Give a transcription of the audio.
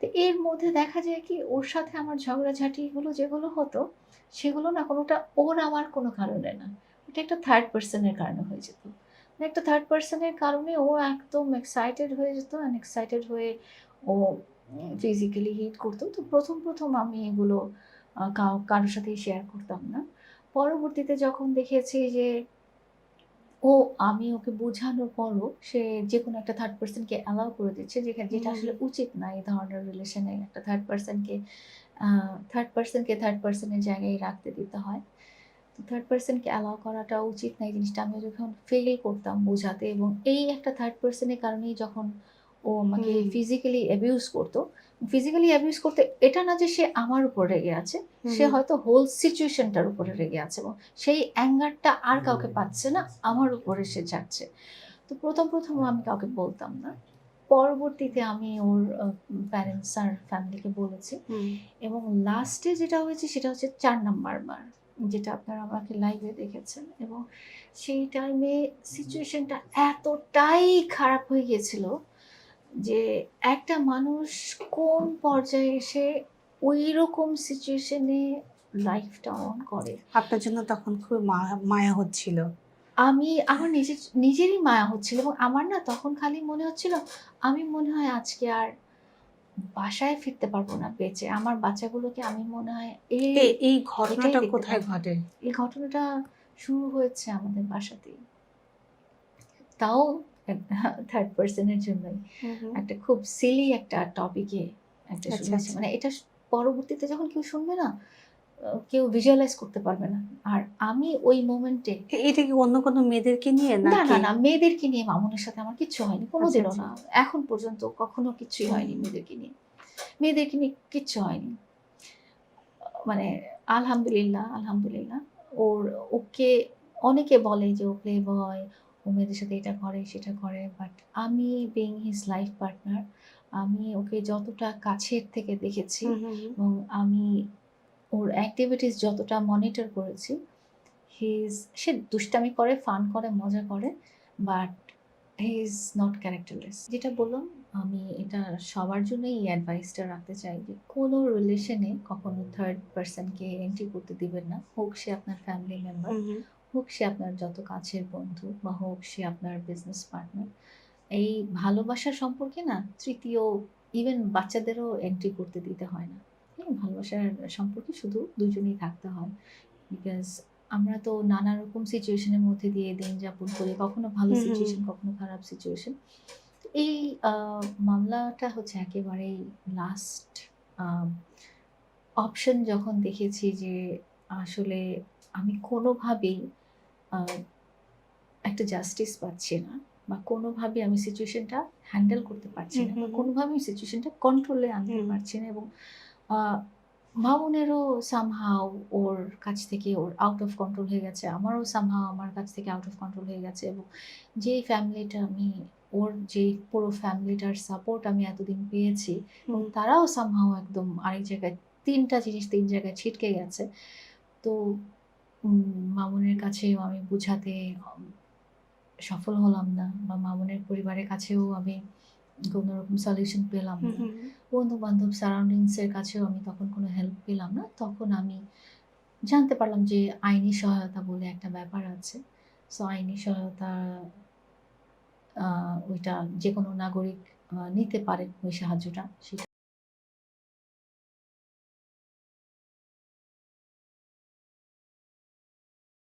তো এর মধ্যে দেখা যায় কি, ওর সাথে আমার ঝগড়াঝাটিগুলো যেগুলো হতো, সেগুলো না কোনোটা ওর আমার কোনো কারণে না। এটা একটা থার্ড পার্সনের কারণে হয়ে যেত। মানে একটা থার্ড পার্সনের কারণে ও একদম এক্সাইটেড হয়ে যেত অ্যান্ড এক্সাইটেড হয়ে ও ফিজিক্যালি হিট করতো। তো প্রথম প্রথম আমি এগুলো কারোর সাথেই শেয়ার করতাম না। পরবর্তীতে যখন দেখেছি যে ও আমি ওকে বোঝানোর পরও সে যে কোনো একটা থার্ড পার্সনকে অ্যালাউ করে দিচ্ছে যেখানে যেটা আসলে উচিত না এই ধরনের রিলেশনে একটা থার্ড পার্সনকে থার্ড পার্সনকে থার্ড পার্সনের জায়গায় রাখতে দিতে হয়। তো থার্ড পার্সনকে অ্যালাউ করাটা উচিত না এই জিনিসটা আমি যখন ফেল করতাম বোঝাতে এবং এই একটা থার্ড পার্সনের কারণেই যখন ও আমাকে ফিজিক্যালি অ্যাবিউজ করতো ফিজিক্যালি অ্যাবিউজ করতে এটা না যে সে আমার উপর রেগে আছে সে হয়তো হোল সিচুয়েশনটার উপরে রেগে আছে এবং সেই অ্যাঙ্গারটা আর কাউকে পাচ্ছে না আমার উপরে সে যাচ্ছে। তো প্রথম প্রথম আমি কাউকে বলতাম না। পরবর্তীতে আমি ওর প্যারেন্টস আর ফ্যামিলিকে বলেছি এবং লাস্টে যেটা হয়েছে সেটা হচ্ছে চার নাম্বার বার যেটা আপনারা আমাকে লাইভে দেখেছেন এবং সেই টাইমে সিচুয়েশনটা এতটাই খারাপ হয়ে গিয়েছিল যে একটা মানুষ কোন পর্যায়ে এসে ওই রকম সিচুয়েশনে লাইফটা অন করে? আপনার জন্য তখন খুব মায়া হচ্ছিল। আমি আমার নিজের নিজেরই মায়া হচ্ছিল এবং আমার না তখন খালি মনে হচ্ছিল আমি মনে হয় আজকে আর বাসায় ফিরতে পারব না বেঁচে। আমার বাচ্চাগুলোকে আমি মনে হয় এই এই ঘটনাটা কোথায় ঘটে? এই ঘটনাটা শুরু হয়েছে আমাদের বাসাতেই। তাও থার্ড পার্সনের জন্যই। একটা খুব সিলি একটা টপিকে একটা আচ্ছা, শুনেছি। আচ্ছা। মানে এটা পরবর্তীতে যখন কেউ শুনবে না কেউ ভিজুয়ালাইজ করতে পারবে না। আর আমি ওই মোমেন্টে এটা কি অন্য কোনো মেয়েদেরকে নিয়ে না না না মেয়েদেরকে নিয়ে মামুনের সাথে আমার কিচ্ছু হয়নি কোনোদিনও আচ্ছা, না। এখন পর্যন্ত কখনো কিছুই হয়নি মেয়েদেরকে নিয়ে। মেয়েদেরকে নিয়ে কিচ্ছু হয়নি। মানে আলহামদুলিল্লাহ আলহামদুলিল্লাহ। ওর ওকে অনেকে বলে যে ও প্লে বয় ও মেয়েদের সাথে এটা করে সেটা করে বাট আমি বিং হিজ লাইফ পার্টনার আমি ওকে যতটা কাছের থেকে দেখেছি। এবং আমি ওর অ্যাক্টিভিটিস যতটা মনিটর করেছি হিজ সে দুষ্টামি করে ফান করে মজা করে but he is not characterless যেটা বললাম আমি এটা সবার জন্যই এই অ্যাডভাইসটা রাখতে চাই যে কোনো রিলেশনে কখনো থার্ড পার্সনকে এন্ট্রি করতে দিবেন না হোক সে আপনার ফ্যামিলি মেম্বার। হোক সে আপনার যত কাছের বন্ধু বা হোক সে আপনার বিজনেস পার্টনার এই ভালোবাসার সম্পর্কে না তৃতীয় ইভেন বাচ্চাদেরও এন্ট্রি করতে দিতে হয় না। হ্যাঁ ভালোবাসার সম্পর্কে শুধু দুজনেই থাকতে হয়। বিকজ আমরা তো নানা রকম সিচুয়েশনের মধ্যে দিয়ে দিন যাপন করি কখনো ভালো সিচুয়েশন কখনো খারাপ সিচুয়েশন এই মামলাটা হচ্ছে একেবারেই লাস্ট অপশন যখন দেখেছি যে আসলে আমি কোনোভাবেই একটা জাস্টিস পাচ্ছি না বা কোনোভাবে আমি সিচুয়েশনটা হ্যান্ডেল করতে পারছি না বা। কোনোভাবে আমি সিচুয়েশনটা কন্ট্রোলে আনতে। পারছি না এবং মামুনেরও সামহাও ওর কাছ থেকে ওর আউট অফ কন্ট্রোল হয়ে গেছে আমারও সামহাও আমার কাছ থেকে আউট অফ কন্ট্রোল হয়ে গেছে এবং যে ফ্যামিলিটা আমি ওর যে পুরো ফ্যামিলিটার সাপোর্ট আমি এতদিন পেয়েছি এবং তারাও সামহাও একদম আরেক জায়গায় তিনটা জিনিস তিন জায়গায় ছিটকে গেছে তো মামুনের কাছেও আমি বুঝাতে সফল হলাম না বা মামুনের পরিবারের কাছেও আমি কোনো রকম সলিউশন পেলাম না। বন্ধু বান্ধব সারাউন্ডিংসের কাছেও আমি তখন কোনো হেল্প পেলাম না। তখন আমি জানতে পারলাম যে আইনি সহায়তা বলে একটা ব্যাপার আছে। সো আইনি সহায়তা ওইটা যে কোনো নাগরিক নিতে পারে ওই সাহায্যটা। সেটা